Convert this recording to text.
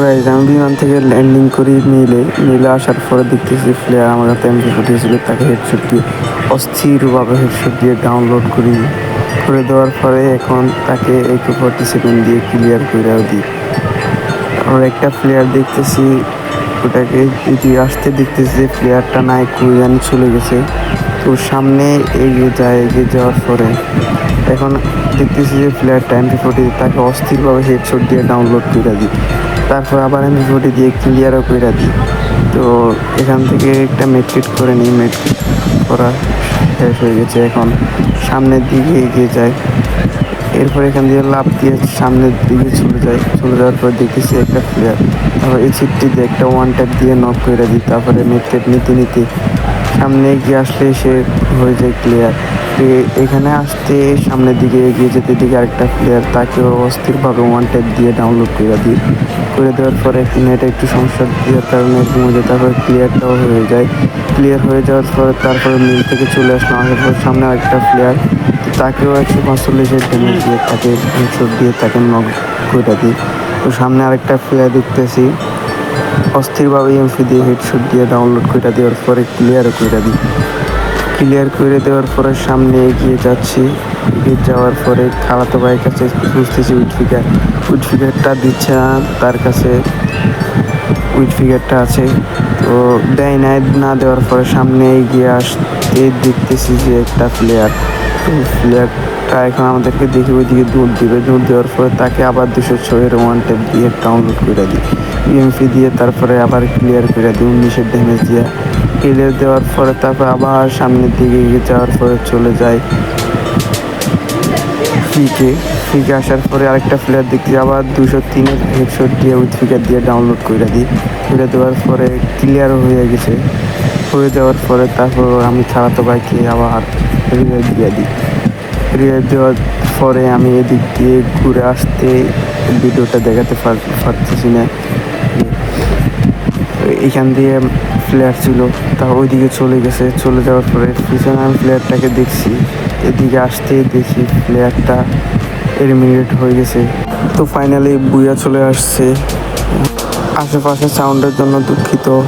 Guys আমি বিমান থেকে ল্যান্ডিং করি মিলে মিলে আসার পরে দেখতেছি প্লেয়ার আমার কাছে এমপি ফুটিয়েছিল তাকে হেডশট দিয়ে, অস্থিরভাবে হেডশট দিয়ে ডাউনলোড করি। করে দেওয়ার পরে এখন তাকে একে ফর্টি সেকেন্ড দিয়ে ক্লিয়ার করে দিই। আর একটা প্লেয়ার দেখতেছি, ওটাকে যদি আসতে দেখতেছি যে প্লেয়ারটা নাই কুইয়ান চলে গেছে। তো সামনে এগিয়ে যায়, এগিয়ে যাওয়ার পরে এখন দেখতেছি যে প্লেয়ারটা এমপি ফোর্টি তাকে অস্থিরভাবে হেডশট দিয়ে ডাউনলোড করে দিই। তারপর আবার এমপি ফোর্টি দিয়ে ক্লিয়ারও করে দিই। তো এখান থেকে একটা মেট্রিট করে নিই মেট্রিট করা শেষ হয়ে গেছে এখন। সামনের দিকে এগিয়ে যায়। এরপর এখান দিয়ে লাভ দিয়ে সামনের দিকে চলে যায়। চলে যাওয়ার পর দেখতেছি একটা প্লেয়ার তারপর এই চিপটি দিয়ে একটা ওয়ান ট্যাপ দিয়ে নক করে দিই। তারপরে মেট্রেট নিতে নিতে সামনে এগিয়ে আসলে সে হয়ে যায় ক্লিয়ার এখানে আসতে সামনের দিকে এগিয়ে যেতে দিকে আরেকটা প্লেয়ার তাকেও অস্থিরভাবে ওয়ান ট্যাপ দিয়ে ডাউনলোড করে দিই করে দেওয়ার পরে নেটে একটু সমস্যা দেওয়ার কারণে ঘুমে যায় তারপরে ক্লিয়ারটাও হয়ে যায়। ক্লিয়ার হয়ে যাওয়ার পরে তারপরে মিল থেকে চলে আসলাম আসার পর সামনে আরেকটা প্লেয়ার তাকেও একশো পাঁচচল্লিশের ড্যামেজ দিয়ে তাকে দিয়ে তাকে নক করে দিই তো সামনে আরেকটা প্লেয়ার দেখতেছি। অস্থিরভাবে এমপি দিয়ে হেডশট দিয়ে ডাউনলোড করে দেওয়ার পরে ক্লিয়ারও করে দিই। ক্লিয়ার করে দেওয়ার পরে সামনে এগিয়ে যাচ্ছি। এগিয়ে যাওয়ার পরে খালাতো ভাইয়ের কাছে বুঝতেছি উইট ফিগার উইট ফিগারটা দিচ্ছে না, তার কাছে উইট ফিগারটা আছে। তো দেয় না না দেওয়ার পরে সামনে এগিয়ে আসতে দেখতেছি যে একটা প্লেয়ার তো এখন আমাদেরকে দেখে ওইদিকে দৌড় দিবে। দৌড় দেওয়ার পরে তাকে আবার দুশো ছয়ের ওয়ান টেপ দিয়ে ডাউনলোড করে দিই। ইএমপি দিয়ে তারপরে আবার ক্লিয়ার করে দিই উনিশের ড্যামেজ দিয়ে। ক্লিয়ার দেওয়ার পরে তারপর আবার সামনের দিকে যাওয়ার পরে চলে যায় ফিকে ফিকে আসার পরে আরেকটা প্লেয়ার দেখতে আবার দুশো তিনের হেডশট দিয়ে উইথ ফিকার দিয়ে ডাউনলোড করে দিই। করে দেওয়ার পরে ক্লিয়ার হয়ে গেছে। হয়ে যাওয়ার পরে তারপর আমি ছাড়াতো বাইকে আবার রিভাইভ দিয়ে দিই। রিভাইভ দেওয়ার পরে আমি এদিক দিয়ে ঘুরে আসতে ভিডিওটা দেখাতে পার- পারতেছি না। এইখান দিয়ে প্লেয়ার ছিল, তা ওইদিকে চলে গেছে। চলে যাওয়ার পরে পিছনে আমি প্লেয়ারটাকে দেখছি। এদিকে আসতেই দেখি প্লেয়ারটা এলিমিনেট হয়ে গেছে। তো ফাইনালি বুয়া চলে আসছে। আশেপাশে সাউন্ডের জন্য দুঃখিত।